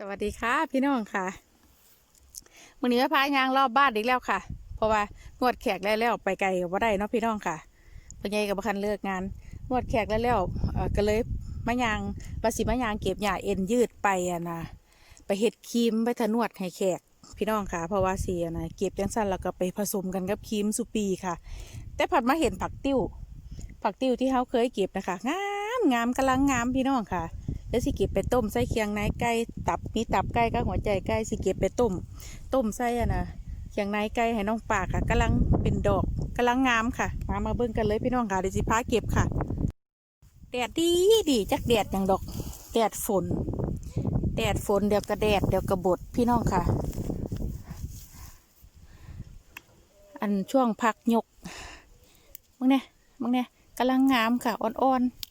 สวัสดีค่ะพี่น้องค่ะมื้อนี้พายางรอบบ้านอีกแล้วค่ะ เพราะว่านวดแขกแล้วแล้วไปไกลก็บ่ได้เนาะพี่น้องค่ะเพ่อใหญ่กับคันเลิกงานนวดแขกแล้วแล้วก็เลยมายางภาษีมายางเก็บหญ้าเอ็นยืดไปอะนะไปเฮ็ดครีมไปทนวดให้แขกพี่น้องค่ะเพราะว่าสีอะนะเก็บจังสั้นแล้วก็ไปผสมกันกับครีมสุปีค่ะ แต่ผัดมาเห็นผักติ้วผักติ้วที่เขาเคยเก็บนะคะงามงามกำลังงามพี่น้องค่ะ แล้วสิเก็บไปต้มใส่เคียงในไก่ตับมีตับไก่กับหัวใจไก่สิเก็บไปต้ม ต้มใส่อะนะเคียงในไก่ให้น้องปากค่ะกำลังเป็นดอกกำลังงามค่ะมามาเบิ่งกันเลยพี่น้องค่ะเดี๋ยวสิพาเก็บค่ะแดดดีดีจักแดดอย่างดอกแดดฝน แดดฝนเดี๋ยวกระแดดเดี๋ยวกระบดพี่น้องค่ะ อันช่วงพักยกมึงเนี่ยมึงเนี่ยกำลังงามค่ะอ่อนๆ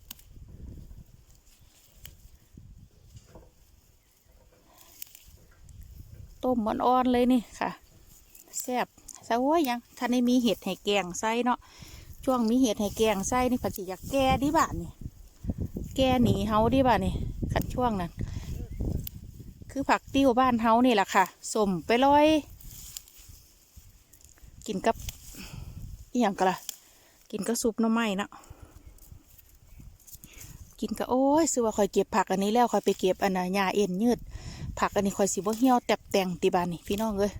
ต้มอ่อนๆเลยนี่ค่ะแซ่บซะโอ้ยยังท่านได้มีเห็ดให้แกงไส้เนาะช่วงมีเห็ดให้แกงไส้นี่ผัดสิอยากแก้ดิบ้านี่แก้หนีเฮาดิบ้านี่ขันช่วงนั้นคือผักติ้วบ้านเฮานี่แหละค่ะสมไปลอย กินกับอีหยังกะล่ะกินกับซุปน้ำไม้เนาะกินกับโอ้ยซื้อว่าคอยเก็บผักอันนี้แล้วคอยไปเก็บอันน่ะหญ้าเอ็นยืด ผักอันนี้คอยสิบ่เหี่ยวแตบแต่งตีบานนี่พี่น้องเอ้ย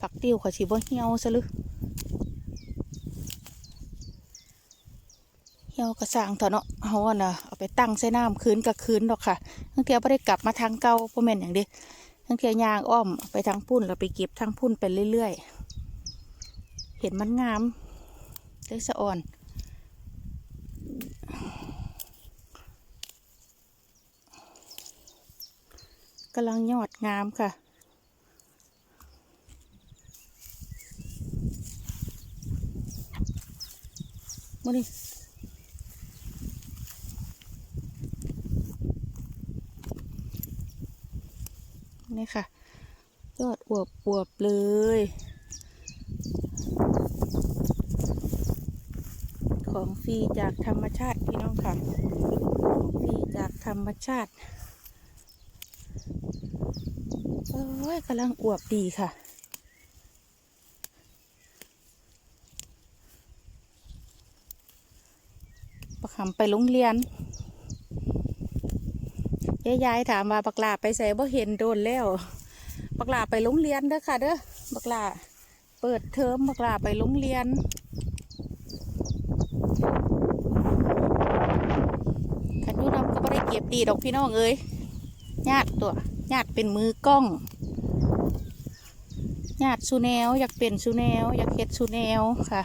ผักติ้วคอยสิบ่เหี่ยวซะลึเหี่ยวกระสางเถอะเนาะเฮาอะน่ะเอาไปตั้งใส่น้ำคืนกับคืนดอกค่ะทั้งเที่ยวบ่ได้กลับมาทางเก่าบ่แม่นอย่างเดีทั้งเที่ยวยางอ้อมไปทางพุ่นแล้วไปเก็บทางพุ่นไปเรื่อยๆ เห็นมันงามเลยสะอ่อนำลังยอดงามค่ะ มาดินี่ค่ะ ยอดอวบอวบเลยของฟรีจากธรรมชาติพี่น้องค่ะฟรีจากธรรมชาติ โอ้ยกำลังอวบดีค่ะ ประคำไปโรงเรียนยายถามว่าบักหลาไปใส่บ่เห็นโดนแล้ว บักหลาไปโรงเรียนเด้อค่ะเด้อ บักหลาเปิดเทอมบักหลาไปโรงเรียน ขันยูน้ำก็ไม่ได้เก็บดีดอกพี่น้องเอ้ย ญาติตัวญาติเป็นมือกล้องญาติสูแนว อยากเป็นสูแนว อยากเฮ็ดสูแนวค่ะ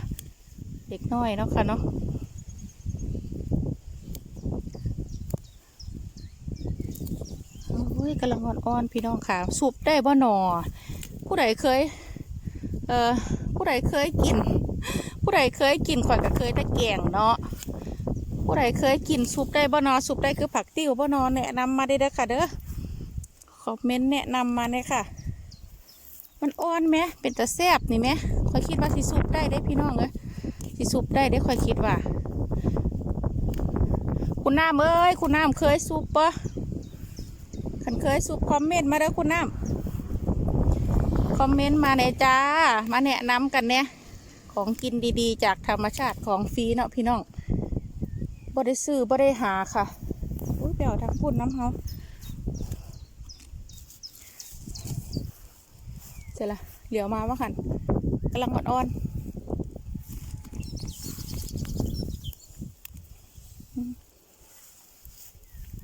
เด็กน้อยเนาะค่ะเนาะโอ้ยกำลังอ่อนๆพี่น้องค่ะสุบได้บ่หนอ ผู้ใดเคย เอ่อผู้ใดเคยกิน ผู้ใดเคยกินข่อยก็เคยได้แกงเนาะผู้ใดเคยกินซุปได้บ่นอซุปได้คือผักติ้วบ่นอแนะนำมาได้เด้อค่ะเด้อ คอมเมนต์แนะนำมาเนี่ยค่ะ มันอ่อนไหมเป็นตะแซบนี่ไหมคอยคิดว่าสิซุปได้ได้พี่น้องเอ้ยสิซุปได้ได้คอยคิดว่า คุณน้ำเอ้ยคุณน้ำเคยซุปปะคันเคยซุปคอมเมนต์มาเด้อคุณน้ำคอมเมนต์มาในจ้า มาแนะนำกันเนี่ยของกินดีๆ จากธรรมชาติของฟรีเนาะพี่น้องบ่ได้ซื้อบ่ได้หาค่ะอุ้ยเปล่าทางพุ่นน้ำเฮา เสร็จละเหลียวมาว่าขันกำลังอ่อนๆอืม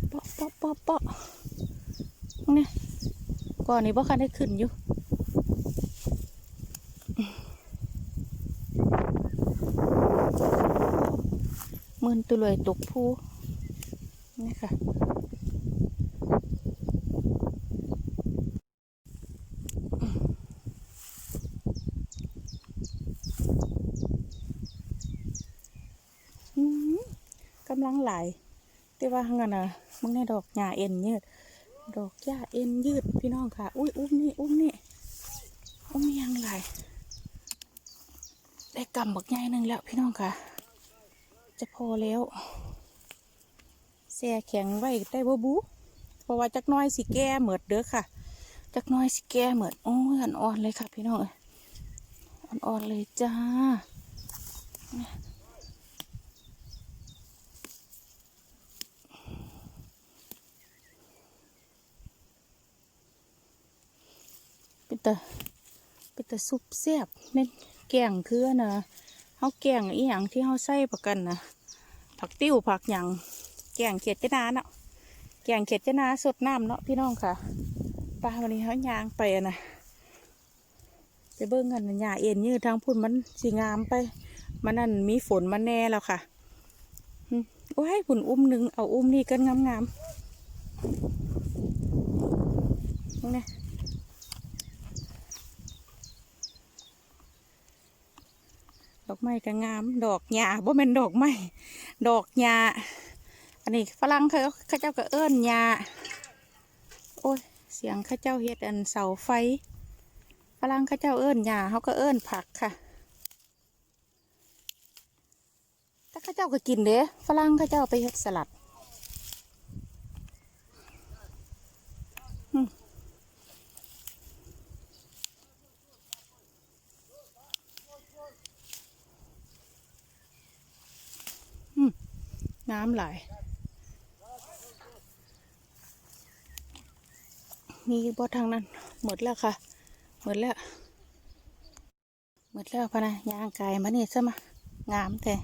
เปาะเปาะเปาะเปาะนี่ก่อนนี้บ่คันได้ขึ้นอยู่มือนตุเลยตกผู้นี่ค่ะ อืมกำลังไหลายแต่ว่างั้นนะมึงในดอกหญ้าเอ็นยืด ดอกหญ้าเอ็นยืดพี่น้องค่ะ อุ้ยอุ้มนี่อุ้มนี่อุ้มยังไหลายได้กำบักใหญ่หนึ่งแล้วพี่น้องค่ะ จะพอแล้วแช่แข็งไว้ได้บ่บูเพราะว่าจักน้อยสิแก่เหมือดเด้อค่ะ จักน้อยสิแก่เหมือดโอ้ยอ่อนๆเลยค่ะ พี่น้องเอ้ยอ่อนๆเลยจ้า เป็น ตาเป็นตาซุปแซ่บแม่นแกงคือนะเฮาแกงอีหยังที่เฮาใส่ประกันนะผักติ้วผักหยังแกงเขียดจนาเนาะแกงเขียดจนาสดน้ำเนาะพี่น้องค่ะปลาวันนี้เขายางไปอะนะไปเบิ่งกันหญ้าเอ็นยืดทางพุ่นมันสีงามไป มันนั่นมีฝนมาแน่แล้วค่ะโอ้ยผุนอุ้มหนึ่งเอาอุ้มนี่กันงามๆนี่ อกไม้ก็งาม ดอกหญ้าบ่แม่นดอกไม้ดอกหญ้าอันนี้ฝรั่งเขาเขาเจ้าก็เอิ้นหญ้าโอ้ยเสียงเข้าเจ้าเฮ็ดอันเสาไฟฝรั่งเข้าเจ้าเอิ้นหญ้าเขาก็เอิ้นผักค่ะแต่เข้าเจ้าก็กินเด้ฝรั่งเข้าเจ้าไปเฮ็ดสลัด น้ำไหล มีบ่ทางนั้น หมดแล้วค่ะ หมดแล้ว หมดแล้วพะนะยางกายมานี่ซะมางามแต่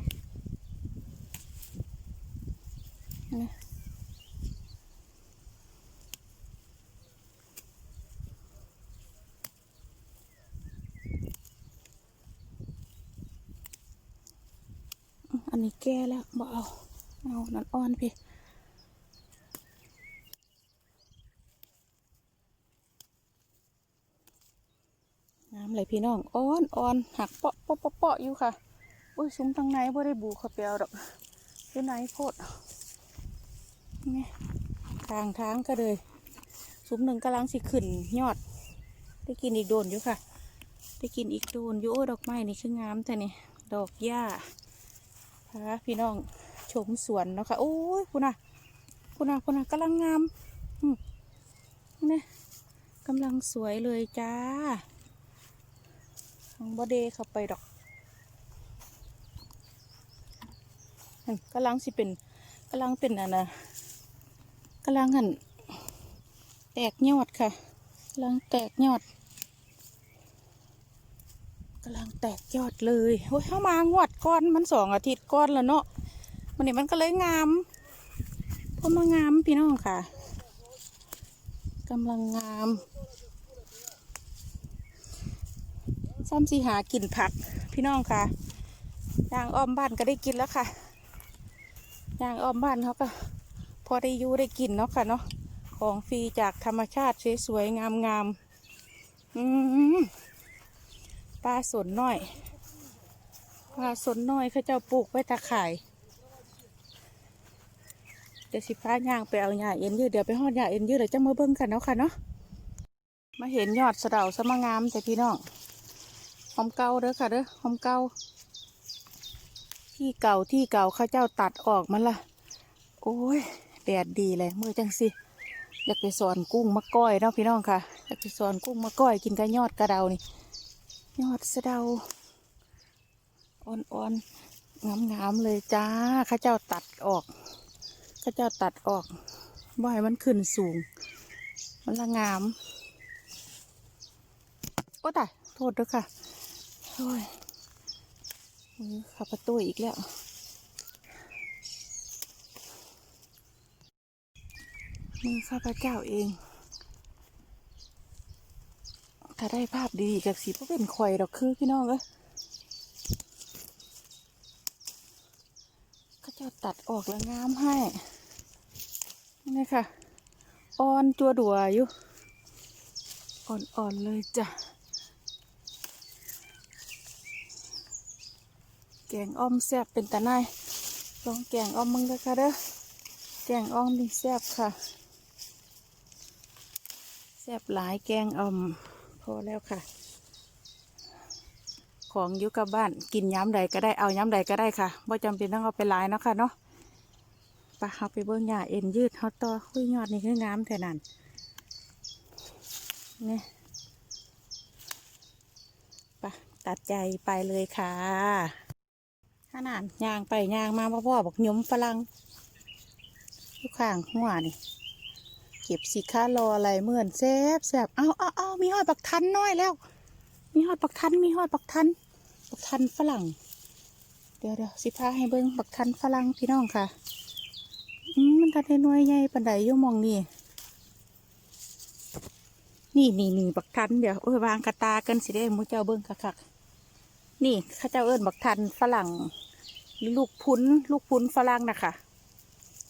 อันนี้แก่แล้วบ่เอเอา นั่นอ่อนพี่น้ำไหลพี่น้องอ่อนอ่อนหักเปาะเปาะเปาะอยู่ค่ะอุ้ยซุ้มทางในบ่ได้บูเขาเปียวดอกอยู่ไหนโพดนี่ทางทางก็เลยซุ้มหนึ่งกำลังสิขึ้นยอด ได้กินอีกโดนอยู่ค่ะ ได้กินอีกโดนอยู่อดอกไม้นี่คืองามแต่นี่ดอกหญ้าพาพี่น้อง ชมสวนเนาะค่ะโอ้ยพูน่ะพูน่ะพูน่ะกำลังงามนี่กำลังสวยเลยจ้าของบอเดเข้าไปดอกกำลังสิเป็นกำลังเป็นอันนะกำลังหันแตกยอดค่ะกำลังแตกยอดกำลังแตกยอดเลยโอ้ยเข้ามางวดก้อนมันสองอาทิตย์ก้อนแล้วเนาะ วันนี้มันก็เลยงามพราะมางามพี่น้องค่ะกำลังงามซ้ำสีหากินผัก พี่น้องค่ะยางอ้อมบ้านก็ได้กินแล้วค่ะยางอ้อมบ้านเขาก็พอได้ยูได้กินเนาะค่ะเนาะของฟรีจากธรรมชาติสวยๆงามๆอืมปลาสนน้อยปลาสนน้อยเขาเจ้าปลูกไว้ตาข่าย เดี๋ยวสิพาย่างไปเอาหญ้าเอ็นยืดเดี๋ยวไปหอดหญ้าเอ็นยืดเดี๋ยวจะมาเบิ่งกันเนาะค่ะเนาะมาเห็นยอดสะเดาสมางามแต่พี่น้องหอมเก่าเด้อค่ะเด้อหอมเก่าที่เก่าที่เก่าข้าเจ้าตัดออกมันละโอ้ยแดดดีเลยมือจังสิอยากไปสอนกุ้งมะก้อยเนาะพี่น้องค่ะอยากไปสอนกุ้งมะก้อยกินกับยอดกระเดานี่ยอดสะเดาอ่อนๆงามๆเลยจ้าข้าเจ้าตัดออก ข้าเจ้าตัดออกบ่ให้มันขึ้นสูง มันละงาม โอ้ตายโทษด้วยค่ะโอ้ยขับประตูอีกแล้วมือข้าพเจ้าเอง ถ้าได้ภาพดีกับสีพวกเป็นข่อยดอกคือพี่น้องเอ้ยข้าเจ้าตัดออกแล้วงามให้ นี่ค่ะ อ่อนตัวดัวอยู่ อ่อนๆเลยจ้ะ แกงอ้อมแซ่บเป็นตาไนลองแกงอ้อมมึงด้อค่ะเด้อ แกงอ้อมนี่แซ่บค่ะ แซ่บหลายแกงอ้อมพอแล้วค่ะ ของอยู่กับบ้านกินย้ำใดก็ได้เอาย้ำใดก็ได้ค่ะบ่จำเป็นต้องเอาไปหลายเนาะค่ะเนาะ ปะเขาไปเบิ่งหญ้าเอ็นยืดเขาต่อคุยยอดนี่คืองามแท่นั้นนี่ปะตัดใจไปเลยค่ะขนาดยางไปยางมาพ่อพ่อบอกยมฝรั่งลูกข้างหัวนี่เก็บสิค้ารออะไรเหมือนแซบแซบเอาเอาเอามีหอยปักทันน้อยแล้ว มีหอยปักทันมีหอยปักทันปักทันฝรั่ง เดี๋ยวเดี๋ยวสิพาให้เบิ้งปักทันฝรั่งพี่น้องค่ะ มันทันได้น้อยใหญ่ปันไดอยู่มองนี่นี่นี่นี่บักทันเดี๋ยวโอ้ยวางกระตากันสิได้มูเจ้าเบิ้งคักๆนี่ข้าเจ้าเอิ้นบักทันฝรั่งลูกพุ้น ลูกพุ้นฝรั่งนะคะ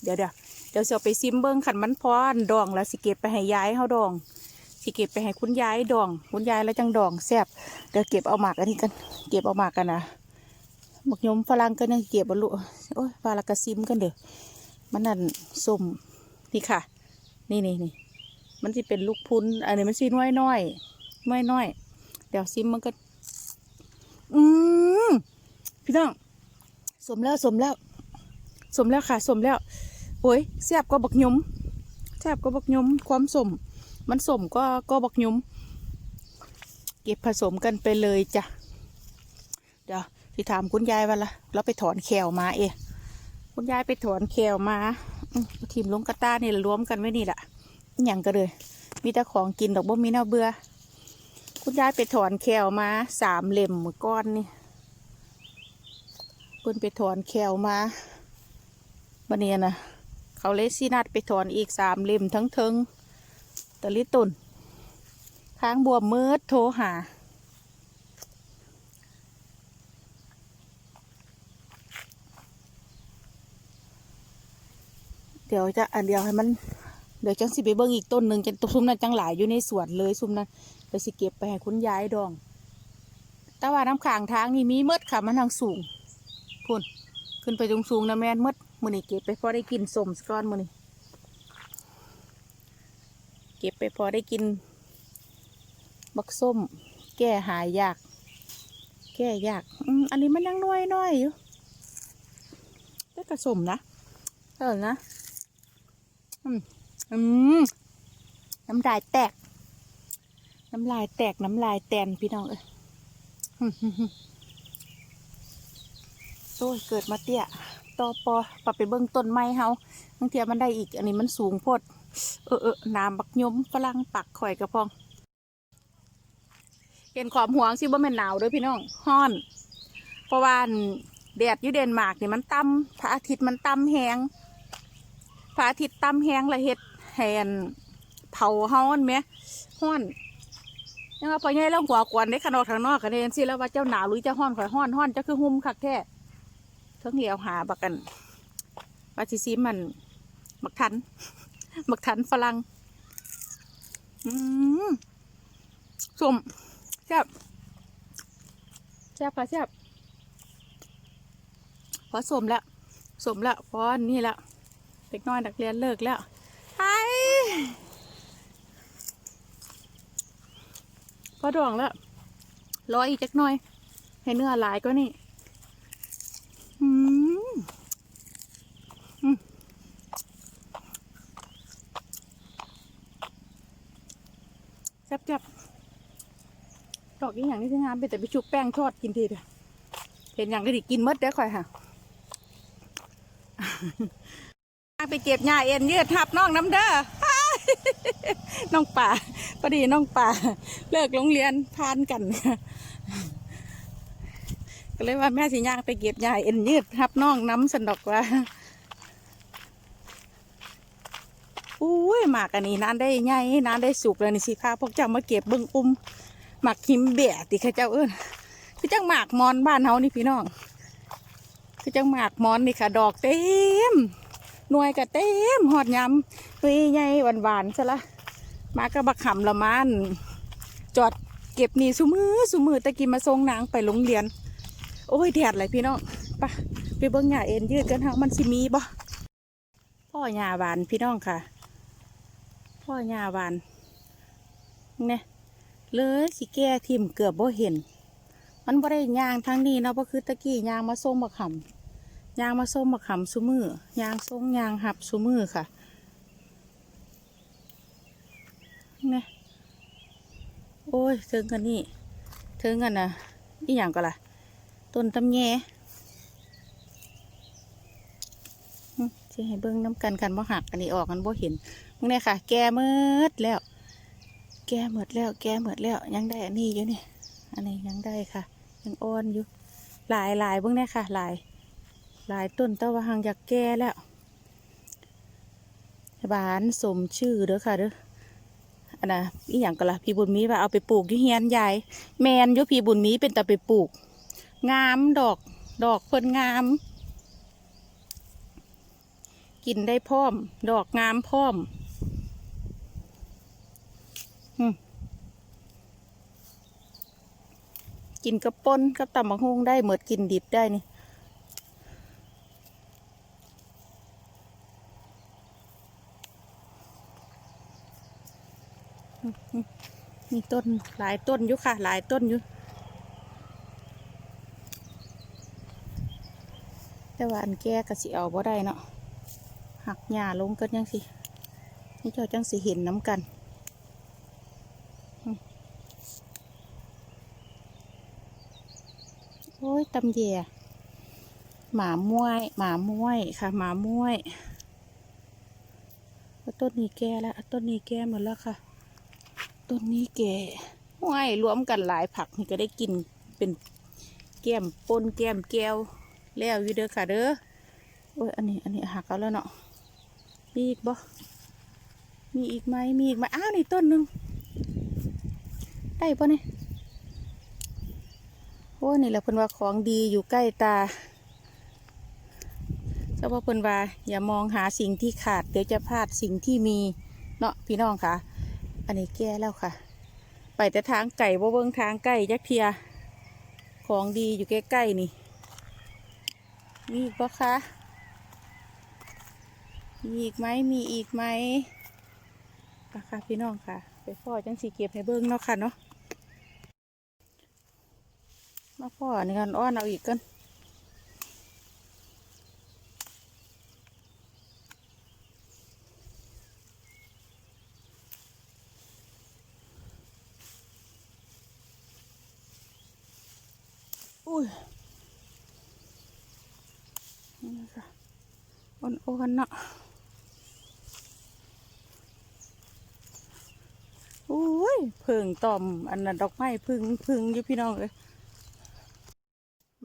เดี๋ยวเดี๋ยวเดี๋ยวสิเอาไปซิมเบิ้งขันมันพอนดองแล้วสิเก็บไปให้ยายเฮาดองสิเก็บไปให้คุณยายดอง คุณยายแล้วจังดองแซบเดี๋ยวเก็บเอาหมากอันนี้กัน เก็บเอาหมากกันนะบักยมฝรั่งกันยังเก็บบรรลุโอ้ยปลาละกะซิมกันเด้อ มันนั่นส้มนี่ค่ะ นี่นี่นี่มันสิเป็นลูกพุนอันนี้มันสิน้อยน้อยน้อยน้อยเดี๋ยวซิมมันก็ อืมพี่น้องสมแล้วสมแล้ว สมแล้วค่ะสมแล้วโอ้ยแซบก็บักยมแซบก็บักยมความสมมันสมก็ก็บักยมเก็บผสมกันไปเลยจ้ะเดี๋ยวที่ถามคุณยายว่าละเราไปถอนแขวมาเอง คุณยายไปถอนแขวมาทีมลงกระต้านี่รวมกันไว้นี่แหละอย่างก็เลย มีแต่ของกินดอกบ่มีแนวเบื่อ คุณยายไปถอนแขวมาสามเล่มมือก้อนนี่คุณไปถอนแขวมาบันเนียนะเขาเลยซีนัดไปถอนอีกสามเล่มทั้งเทิงตะลิตุนค้างบวมมืดโทรหา เดี๋ยวจะอันเดียวให้มัน เดี๋ยวจังสิไปเบิ่งอีกต้นหนึ่งจังซุ้มนั้นจังหลายอยู่ในสวนเลยซุ้มนั้นเดี๋ยวสิเก็บไปให้คุณยายดอง แต่ว่าน้ำขางทางนี่มีเมดค่ะมันทางสูงพุ่นขึ้นไปตรงสูงนะแม่นเมดมือนี่เก็บไปพอได้กินสมสก้อนมือนี่เก็บไปพอได้กิน บักส้ม แก้หายยาก แก้ยากอืมอันนี้มันยังน้อยน้อยอยู่แต่กระสมนะเออนะ อืมน้ำลายแตก น้ำลายแตก น้ำลายแตนพี่น้องเอ้ยโอ้ยเกิดมาเตี้ยต่อปอปรับไปเบิ้องต้นไม้เฮาบางเทียมันได้อีก อันนี้มันสูงโพด เออเออน้ำบักยมฝรั่งปักข่อยกระพอง เห็นความห่วงสิบ่แม่นหนาวด้วยพี่น้องฮ้อน เพราะว่าอันแดดอยู่เดนมาร์กนี่มันต่ำพระอาทิตย์มันต่ำแหง พระอาทิตย์ต่ำแห้งละเฮ็ดแหนเผาเฮาอันไหมฮ้อนยังว่าพอใหญ่แล้วหัวกวนได้ขนอกทางนอกกันเองสิแล้วว่าเจ้าหนาวหรือเจ้าฮ้อนข่อยฮ้อนฮ้อนเจ้าคือหุ่มคักแท้เทั้งเดียวหาบักกันว่าสิซีมันบักทันบักทันฝรั่งอืมส้มแซ่บแซ่บค่ะแซ่บพอสมแล้วสมแล้วพอนี่แล้ว เด็กน้อยนักเรียนเลิกแล้วไอพอดองแล้วรออีกจักหน่อย ให้เนื้อหลายก็นี่อืมอืมแซ่บแซ่บดอกอีกอย่างนี้คืองามเป็นแต่ไปชุบแป้งทอดกินทีเดียวเห็นอย่างก็ดิกินหมดได้อค่อยค่ะ ไปเก็บหญ้าเอ็นยืดทับน้องน้ำเด้อ น้องป่าพอดีน้องป่า เลิกโรงเรียนพานกัน ก็เลยว่าแม่สิย่างไปเก็บหญ้าเอ็นยืดทับน้องน้ำสันดอกว่าอุ้ยหมากอันนี้นานได้ใหญ่นานได้สุกแล้วนี่สิพาพวกเจ้ามาเก็บเบิ้งอุ้มหมากหิมเบียติข้าเจ้าเอิ้นคือจังหมากมอนบ้านเฮานี่พี่น้อง คือจังหมากมอนนี่ค่ะ ดอกเต็ม หน่วยก็เต็มหอดยำตัวใหญ่หวานๆซะละมากระบักขำละมันจอดเก็บนี่สุมือสุมือตะกี้มาส่งนางไปโรงเรียน โอ้ยแดดเลยพี่น้องไปะไปเบิ้งหญ้าเอ็นยืดกันฮะมันสิมีบ่พ่อหญ้าหวานพี่น้องค่ะ พ่อหญ้าหวานเนี่ยเลยสิแก้ทิมเกือบบ่เห็น มันบ่ได้ยางทางนี้เนาะเพราะคือตะกี้ยางมาส่งบักขำ ยางมาส้มมาขำซุมือยางทรงยางหับซุมือค่ะเนี่ยโอ้ยเถึงกันนี่เถึงกันนะอีหยังก็ล่ะ ต้นตำแยหึสิให้เบิ่งน้ำกันกันบ่หักอันนี้ออกกันบ่เห็นมึงเนี่ยค่ะ แก่เมิดแล้ว แก่เมิดแล้ว แก่เมิดแล้ว ยังได้อันนี้อยู่นี่ อันนี้ยังได้ค่ะ ยังอ่อนอยู่ หลายหลายเบิ่งเนี่ยค่ะ หลาย หลายต้นตะวหังอยากแก่แล้วบานสมชื่อเด้อค่ะเด้ออันน่ะอีหยังก็ละพี่บุญมีว่าเอาไปปลูกอยู่เฮียนยายแมนอยู่พี่บุญมีเป็นตะไปปลูก งามดอกดอกเพิ่นงาม กินได้พร้อม ดอกงามพร้อมอืมกินกระป้นกับตำบักฮุงได้เหมือดกินดิบได้นี่ มีต้นหลายต้นอยู่ค่ะ หลายต้นอยู่ แต่ว่าอันแก่ก็สิเอาบ่ได้เนาะหักหญ้าลงกันยังสินี่เจ้าจังสิเห็นน้ำกันโอ้ยตำแย่หมาม้วย หมาม้วยค่ะ หมาม้วยต้นนี้แก่แล้วต้นนี้แก่หมดแล้วค่ะ ต้นนี้แก่ห้วยรวมกันหลายผักนี่ก็ได้กินเป็นแก้มปนแก้มแก้วแล้วอยู่เด้อค่ะเด้อโอ้ยอันนี้อันนี้หักเอาแล้วเนาะมีอีกบ่มีอีกไหมมีอีกไหมอ้าวนี่ต้นหนึ่งได้ปะเนี่ยโอ้นี่แหละเพิ่นว่าของดีอยู่ใกล้ตาเจ้าว่าเพิ่นว่าอย่ามองหาสิ่งที่ขาด เดี๋ยวจะพลาดสิ่งที่มีเนาะพี่น้องค่ะ อันนี้แก้แล้วค่ะ ไปแต่ทางไก่บ่เบิ่งทางไก่ยักเทีย ของดีอยู่ใกล้ๆนี่มีอีกปะคะมีอีกไหมมีอีกไหมปะค่ะพี่น้องค่ะ ไปพ่อจังสีเก็บให้เบิ่งเนาะค่ะเนาะมาพ่อนี่กันอ้อนเอาอีกกัน ยนี่ค่ะอ่อนๆเนาะโอ้ยเพิ่งต่อม อันนั้นดอกไม้พึ่งพึ่งอยู่พี่น้องเลย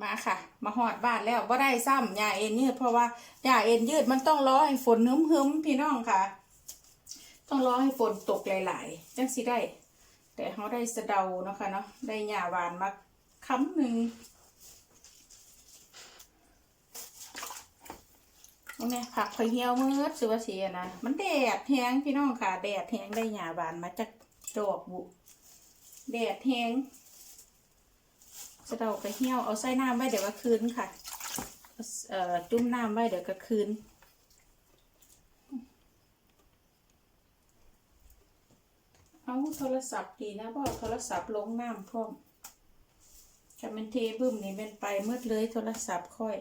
มาค่ะ มาหอดบ้านแล้วบ่ได้ซ้ำยาเอ็นยืดเพราะว่าหญ้าเอ็นยืดมันต้องรอให้ฝนหึมๆพี่น้องค่ะ ต้องรอให้ฝนตกหลายๆจังสิได้ แต่เขาได้สะเดาเนาะค่ะเนาะได้หญ้าหวานมาค้ำหนึ่ง นี่ไงผักข่เหี่ยวมืดสิว่าเสียนะมันแดดแห้งพี่น้องค่ะ แดดแห้งได้หญ้าบานมาจากดอกบุ แดดแห้งจะเดาไปเหี่ยวเอาใส่น้ำไว้เดี๋ยวก็คืนค่ะเอ่อจุ่มน้ำไว้เดี๋ยวก็คืนเอาโทรศัพท์ดีนะบอโทรศัพท์ลงน้ำพร้อมจะเป็นเทบึ้มนี่เป็นไปมืดเลยโทรศัพท์ค่อย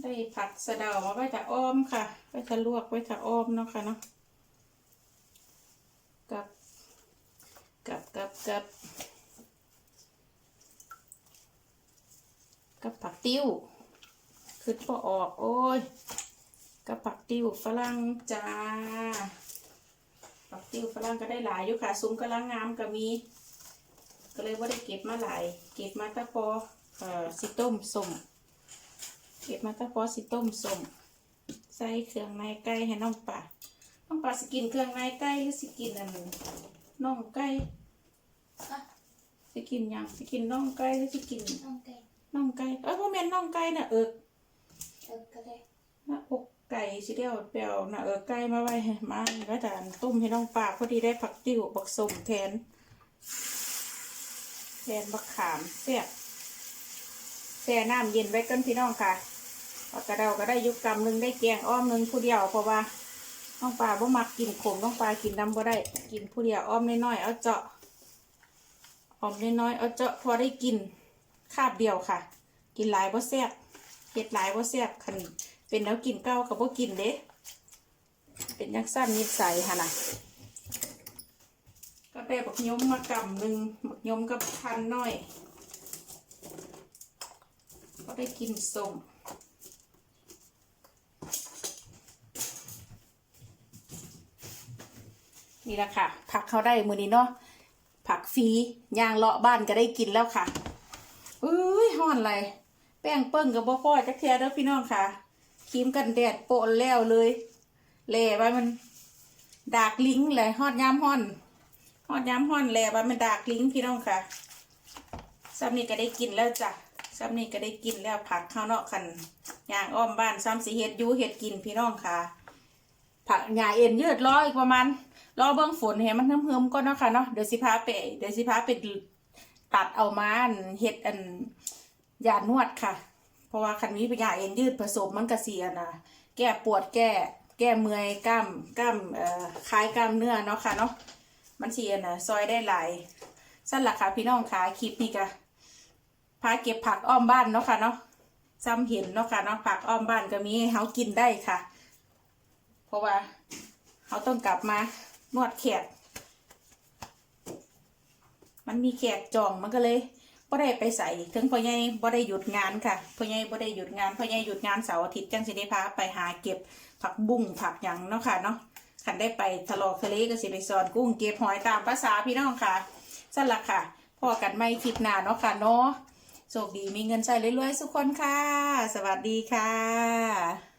ได้ผักสะเดามาไว้แต่อ้อมค่ะไว้จะลวกไว้จะอ้อมเนาะค่ะเนาะกับกับกับกับกับผักติ้วคือพอออกโอ้ยกับผักติ้วฝรั่งจ้าผักติ้วฝรั่งก็ได้หลายอยู่ค่ะซุ้มกำลังงามก็มี ก็เลยว่าได้เก็บมาหลาย เก็บมาตะพอเอ่อสิต้มสม เก็บมาตะพอสิต้มสมใส่เครื่องในไก่ให้น้องป่าน้องป่าสิกินเครื่องในไก่หรือสิกินอันน่องไก่อะสิกินหยังสิกินน่องไก่หรือสิกินน้องไก่น่องไก่เอ้ยพ่อแม่นน่องไก่น่ะเอิกเออก็ได้หน้าอกไก่สิเดียวเปลวน่ะเอิกไก่มาไว้ให้มาแล้วแต่ต้มให้น้องป่าพอดีได้ผักติ้วบักสมแทน แทนบักขามแซ่บแช่น้ำเย็นไว้กันพี่น้องค่ะ ปลากระเดาก็ได้ยุกกำหนึ่งได้แกงอ้อมหนึ่งผู้เดียวเพราะว่าน้องปลาบ่มักกินขมน้องปลากินน้ำบ่ได้กินผู้เดียวอ้อมน้อยๆเอาเจาะอ้อมน้อยๆเอาเจาะพอได้กินคาบเดียวค่ะ กินหลายบ่แซ่บเฮ็ดหลายว่าแซ่บคันเป็นแล้วกินเก้ากับว่ากินเด้เป็นยักษ์สั้นนิสัยค่ะนะก็ได้บักยมมากำหนึ่งบักยมกับพันน้อย ก็ได้กินส้ม นี่แหละค่ะ ผักเขาได้มือนี้เนาะผักฟรีย่างเลาะบ้านก็ได้กินแล้วค่ะเอ้ยห่อนอะไรแป้งเปิ้งกับบ่พ่อจักเทียเด้อพี่น้องค่ะครีมกันแดดโปะแล้วเลยแหล่ไว้มันดากลิงเลยฮอดยามห่อนฮอดยามห่อนแหล่ไว้มันดากลิงพี่น้องค่ะซ้ำนี้ก็ได้กินแล้วจ้ะซ้ำนี้ก็ได้กินแล้วผักข้าวเนาะคันย่างอ้อมบ้านซ้ำสีเห็ดยูเห็ดกินพี่น้องค่ะ ผักหญ้าเอ็นยืดรออีกประมาณ รอเบื้องฝนให้มันเฮิมๆก่อนเนาะค่ะเนาะเดี๋ยวสิพาไปเดี๋ยวสิพาไปตัดเอามาอันเฮ็ดอันยานวดค่ะ เพราะว่าคันนี้เป็นหญ้าเอ็นยืดผสมมันกระเสียนะแก้ปวดแก้แก้เมื่อยกล้ามกล้ามเอ่อคลายกล้ามเนื้อเนาะค่ะเนาะมันเสียนะซอยได้หลายสั้นละค่ะพี่น้องค่ะคลิปนี้ก็พาเก็บผักอ้อมบ้านเนาะค่ะเนาะซ้ำเห็นเนาะค่ะเนาะผักอ้อมบ้านก็มีให้เฮากินได้ค่ะ เพราะว่าเขาต้องกลับมา นวดแขก มันมีแขกจองมันก็เลยบ่ได้ไปใส่ถึงพ่อใหญ่บ่ได้หยุดงานค่ะพ่อใหญ่บ่ได้หยุดงานพ่อใหญ่หยุดงานเสาร์อาทิตย์จังสิได้พาไปหาเก็บผักบุ้งผักหยังเนาะค่ะเนาะคันได้ไปทะเลาะทะเลก็สิไปสอนกุ้งเก็บหอยตามภาษาพี่น้องค่ะสั่นละค่ะพอกันไม่คลิปหน้าเนาะค่ะเนาะโชคดีมีเงินใช้เรื่อยๆทุกคนค่ะ สวัสดีค่ะ